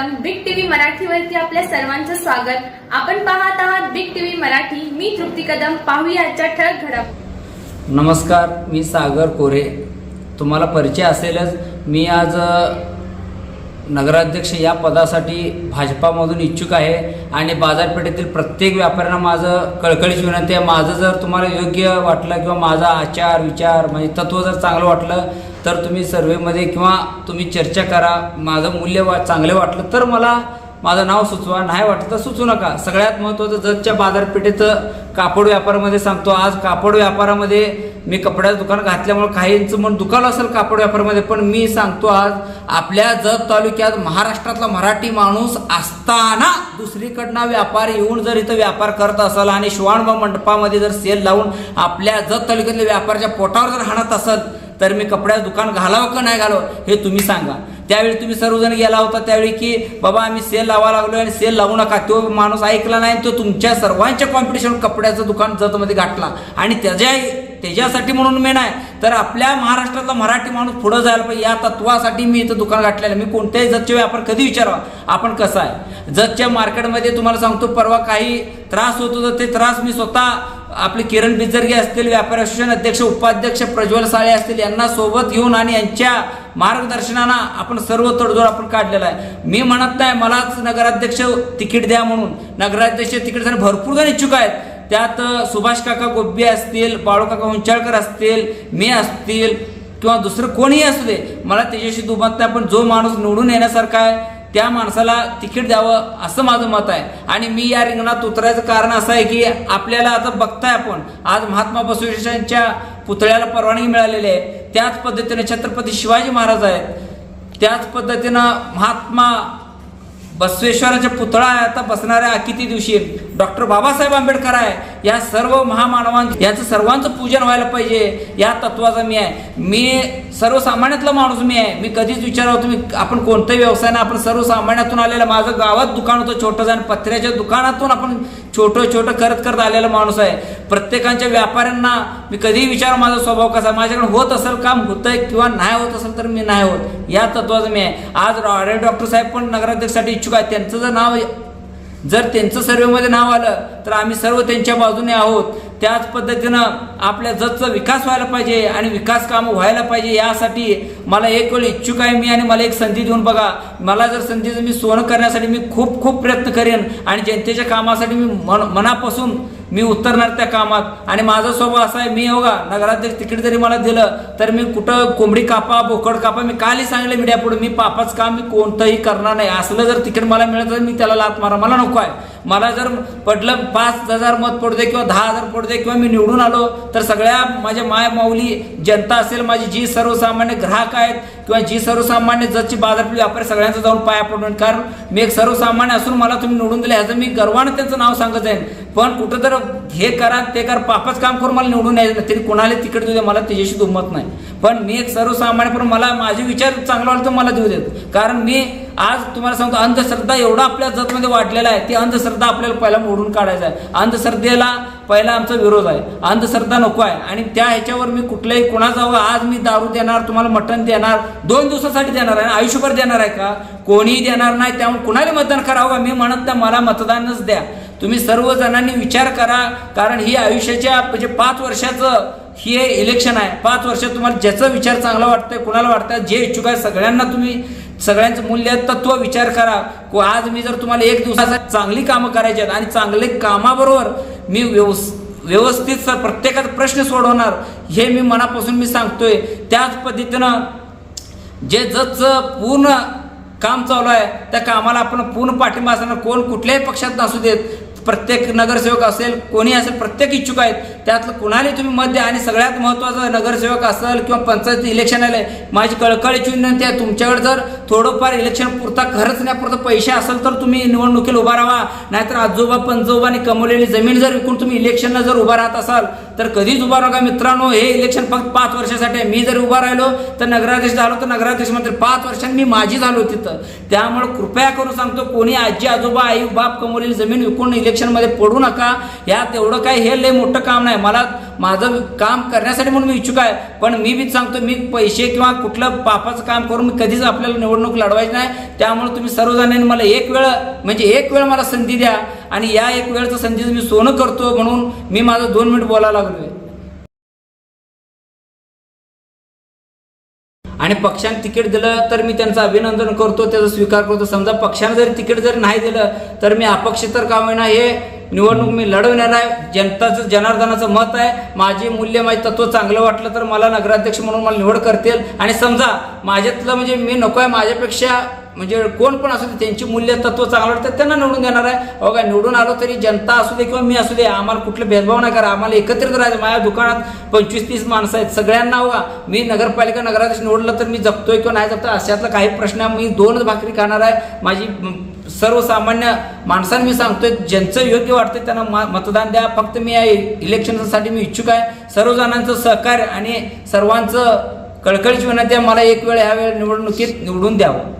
मराठीवरती आपल्या सर्वांचं स्वागत. आपण पाहत आहात बिग टीव्ही मराठी. मी तृप्ती कदम. पाहूया आजच्या ठळक घडप नमस्कार मी सागर कोरे तुम्हाला परिचय असेलच मी आज नगराध्यक्ष या पदासाठी भाजपामधून इच्छुक आहे आणि बाजारपेठेतील प्रत्येक व्यापाऱ्यांना माझं कळकळीची विनंती आहे. माझं जर तुम्हाला योग्य वाटलं किंवा माझा आचार विचार म्हणजे तत्त्व जर चांगलं वाटलं तर तुम्ही सर्वेमध्ये किंवा तुम्ही चर्चा करा. माझं मूल्य वा चांगलं वाटलं तर मला माझं नाव सुचवा. नाही वाटलं तर सुचू नका. सगळ्यात महत्त्वाचं जगच्या बाजारपेठेचं कापड व्यापारामध्ये सांगतो. आज कापड व्यापारामध्ये मी कपड्याचं दुकान घातल्यामुळे काहींचं मन दुकान असेल कापड व्यापारामध्ये पण मी सांगतो आज आपल्या जत तालुक्यात महाराष्ट्रातला मराठी माणूस असताना दुसरीकडनं व्यापार येऊन जर इथं व्यापार करत असाल आणि शिवाणबा मंडपामध्ये जर सेल लावून आपल्या जत तालुक्यातल्या व्यापाराच्या पोटावर जर हाणत असाल तर मी कपड्याचं दुकान घालावं का नाही घालावं हे तुम्ही सांगा. त्यावेळी तुम्ही सर्वजण गेला होता त्यावेळी की बाबा आम्ही सेल लावा लागलो आणि सेल लावू नका. तो माणूस ऐकला नाही तो तुमच्या सर्वांच्या कॉम्पिटिशन कपड्याचं दुकान जतमध्ये गाठला. आणि त्याच्या त्याच्यासाठी म्हणून मी नाही तर आपल्या महाराष्ट्रातला मराठी माणूस पुढं जायला पाहिजे. या तत्वासाठी मी इथं दुकान गाठलेलं मी कोणत्याही जतचे व्यापार कधी विचारावा. आपण कसं आहे? जतच्या मार्केटमध्ये तुम्हाला सांगतो परवा काही त्रास होत होता ते त्रास मी स्वतः आपले किरण बिजरगे असतील व्यापारी असोसिएशन अध्यक्ष उपाध्यक्ष प्रज्वल साळे असतील यांना सोबत घेऊन आणि यांच्या मार्गदर्शनानं आपण सर्व तडजोड आपण काढलेला आहे. मी म्हणत नाही मलाच नगराध्यक्ष तिकीट द्या म्हणून. नगराध्यक्ष तिकीट भरपूर जण इच्छुक आहेत. त्यात सुभाष काका गोब्बे असतील बाळूकाका उंचाळकर असतील मी असतील किंवा दुसरं कोणीही असू दे. मला त्याच्याशी दुमत नाही पण जो माणूस निवडून येण्यासारखा आहे त्या माणसाला तिकीट द्यावं असं माझं मत आहे. आणि मी या रिंगणात उतरायचं कारण असं आहे की आपल्याला आता बघताय आपण आज महात्मा बसवेश्वरांच्या पुतळ्याला परवानगी मिळालेली आहे. त्याच पद्धतीने छत्रपती शिवाजी महाराज आहेत. त्याच पद्धतीनं महात्मा बसवेश्वराचा पुतळा आहे आता बसणाऱ्या किती दिवशी डॉक्टर बाबासाहेब आंबेडकर आहे. या सर्व महामानवां यांचं सर्वांचं पूजन व्हायला पाहिजे. या तत्वाचा मी आहे. मी सर्वसामान्यातला माणूस मी आहे. मी कधीच विचारावं तुम्ही आपण कोणत्याही व्यवसायानं आपण सर्वसामान्यातून आलेलं माझं गावात दुकान होतं छोटं आणि पत्र्याच्या दुकानातून आपण छोटं छोटं करत करत आलेला माणूस आहे. प्रत्येकांच्या व्यापाऱ्यांना मी कधीही विचार माझा स्वभाव कसा आहे. माझ्याकडे होत असेल काम होतंय किंवा नाही होत असेल तर मी नाही होत. या तत्वाचं मी आहे. आज रॉयल डॉक्टर साहेब पण नगराध्यक्षसाठी इच्छुक आहेत. त्यांचं जर नाव जर त्यांचं सर्वेमध्ये नाव आलं तर आम्ही सर्व त्यांच्या बाजूने आहोत. त्याच पद्धतीनं आपल्या जतचा विकास व्हायला पाहिजे आणि विकास कामं व्हायला पाहिजे यासाठी मला एक वेळ इच्छुक आहे मी आणि मला एक संधी देऊन बघा. मला जर संधीचं मी सोनं करण्यासाठी मी खूप खूप प्रयत्न करेन आणि जनतेच्या कामासाठी मी मन मनापासून मी उतरणार त्या कामात. आणि माझा स्वभाव असा आहे मी हो का नगराध्यक्ष तिकीट जरी मला दिलं तर मी कुठं कोंबडी कापा बोकड कापा मी कालही सांगितलं मीडिया पुढे मी पापाच काम मी कोणतंही करणार नाही. असलं जर तिकीट मला मिळत तर मी त्याला लात मारा. मला नको आहे. मला जर पडलं पाच हजार मत पडू दे किंवा दहा हजार पडू दे किंवा मी निवडून आलो तर सगळ्या माझ्या माय माऊली जनता असेल माझी जी सर्वसामान्य ग्राहक आहेत किंवा जी सर्वसामान्य जगची बाजारपेठ व्यापारी सगळ्यांचा जाऊन पाया पडून कारण मी एक सर्वसामान्य असून मला तुम्ही निवडून दिले ह्याचं मी गर्वानं त्यांचं नाव सांगत जाईन पण कुठं तर हे करा ते करा पापच काम करून मला निवडून यायचं नाही तरी कोणाला तिकीट देऊ दे मला त्याच्याशी दुमत नाही. पण मी एक सर्वसामान्य पण मला माझे विचार चांगला वाटतो मला देऊ देत. कारण मी आज तुम्हाला सांगतो अंधश्रद्धा एवढा आपल्या जतमध्ये वाढलेला आहे ती अंधश्रद्धा आपल्याला पहिला मोडून काढायचा आहे. अंधश्रद्धेला पहिला आमचा विरोध आहे. अंधश्रद्धा नको आहे. आणि त्या ह्याच्यावर मी कुठल्याही कुणाचं आज मी दारू देणार तुम्हाला मटण देणार दोन दिवसासाठी देणार आहे आयुष्यभर देणार आहे का? कोणीही देणार नाही त्यामुळे कुणाला मतदान करावं? मी म्हणत नाही मला मतदानच द्या. तुम्ही सर्वजणांनी विचार करा कारण ही आयुष्याच्या म्हणजे पाच वर्षाचं हे इलेक्शन आहे. पाच वर्षात तुम्हाला ज्याचा विचार चांगला वाटतंय कुणाला वाटतं जे इच्छुक आहे सगळ्यांना तुम्ही सगळ्यांचं मूल्य तत्व विचार करा. को आज मी जर तुम्हाला एक दिवसाचा चांगली कामं करायची आहेत आणि चांगले कामाबरोबर मी व्यवस व्यवस्थित सर प्रत्येकाचा प्रश्न सोडवणार हे मी मनापासून मी सांगतोय. त्याच पद्धतीनं जे जसं पूर्ण काम चालू आहे त्या कामाला आपण पूर्ण पाठिंबा असणार. कोण कुठल्याही पक्षात नसू देत प्रत्येक नगरसेवक असेल कोणी असेल प्रत्येक इच्छुक आहेत त्यातलं कुणालाही तुम्ही मत द्या. आणि सगळ्यात महत्त्वाचं नगरसेवक असेल किंवा पंचायत इलेक्शन आले माझी कळकळीची विनंती आहे तुमच्याकडे जर थोडंफार इलेक्शन पुरता खरंच नाही पैसे असेल तर तुम्ही निवडणुकीला उभा राहा. नाहीतर आजोबा पंजोबाने कमवलेली जमीन जर विकून तुम्ही इलेक्शनला जर उभा राहत असाल तर कधीच उभा नका मित्रांनो हे इलेक्शन फक्त पाच वर्षासाठी आहे. मी जर उभा राहिलो तर नगराध्यक्ष झालो तर नगराध्यक्ष मंत्री. पाच वर्षांनी मी माझी झालो तिथं. त्यामुळे कृपया करून सांगतो कोणी आजी आजोबा आई बाप कमवलेली जमीन विकून इलेक्शनमध्ये पडू नका. ह्या तेवढं काय हे लय मोठं काम नाही. मला माझं काम करण्यासाठी म्हणून मी इच्छुक आहे. पण मी बी सांगतो मी पैसे किंवा कुठलं पापाचं काम करून मी कधीच आपल्याला निवडणूक लढवायची नाही. त्यामुळे तुम्ही सर्वजणांनी मला एक वेळ म्हणजे एक वेळ मला संधी द्या. आणि या एक वेळचं संधीचं मी सोनं करतो म्हणून मी माझं दोन मिनिट बोलायला लागलो आहे आणि पक्षाने तिकीट दिलं तर मी त्यांचं अभिनंदन करतो त्याचा स्वीकार करतो. समजा पक्षाने जरी तिकीट जरी नाही दिलं तर मी अपक्ष तर का होईना हे निवडणूक मी लढवणार आहे. जनताचं जनार्दनाचं मत आहे. माझे मूल्य माझे तत्व चांगलं वाटलं तर मला नगराध्यक्ष म्हणून मला निवड करतील. आणि समजा माझ्यातलं म्हणजे मी नको आहे माझ्यापेक्षा म्हणजे कोण पण असू दे त्यांची मूल्य तत्व चांगलं वाटतं त्यांना निवडून देणार आहे. अहो निवडून आलो तरी जनता असू दे किंवा मी असू दे आम्हाला कुठलं भेदभाव नाही करा आम्हाला एकत्रित राहायचं. माझ्या दुकानात पंचवीस तीस माणसं आहेत सगळ्यांना हो हवा मी नगरपालिका नगराध्यक्ष निवडलं तर मी जगतोय किंवा नाही जगतोय अशातला काही प्रश्न मी दोनच भाकरी खाणार आहे. माझी सर्वसामान्य माणसांना मी सांगतोय ज्यांचं योग्य वाटतं त्यांना मा- मतदान द्या. फक्त मी या इलेक्शनसाठी मी इच्छुक आहे. सर्वजणांचं सहकार्य आणि सर्वांचं कळकळीची विनंती आहे मला एक वेळ ह्या वेळ निवडणुकीत निवडून द्यावं.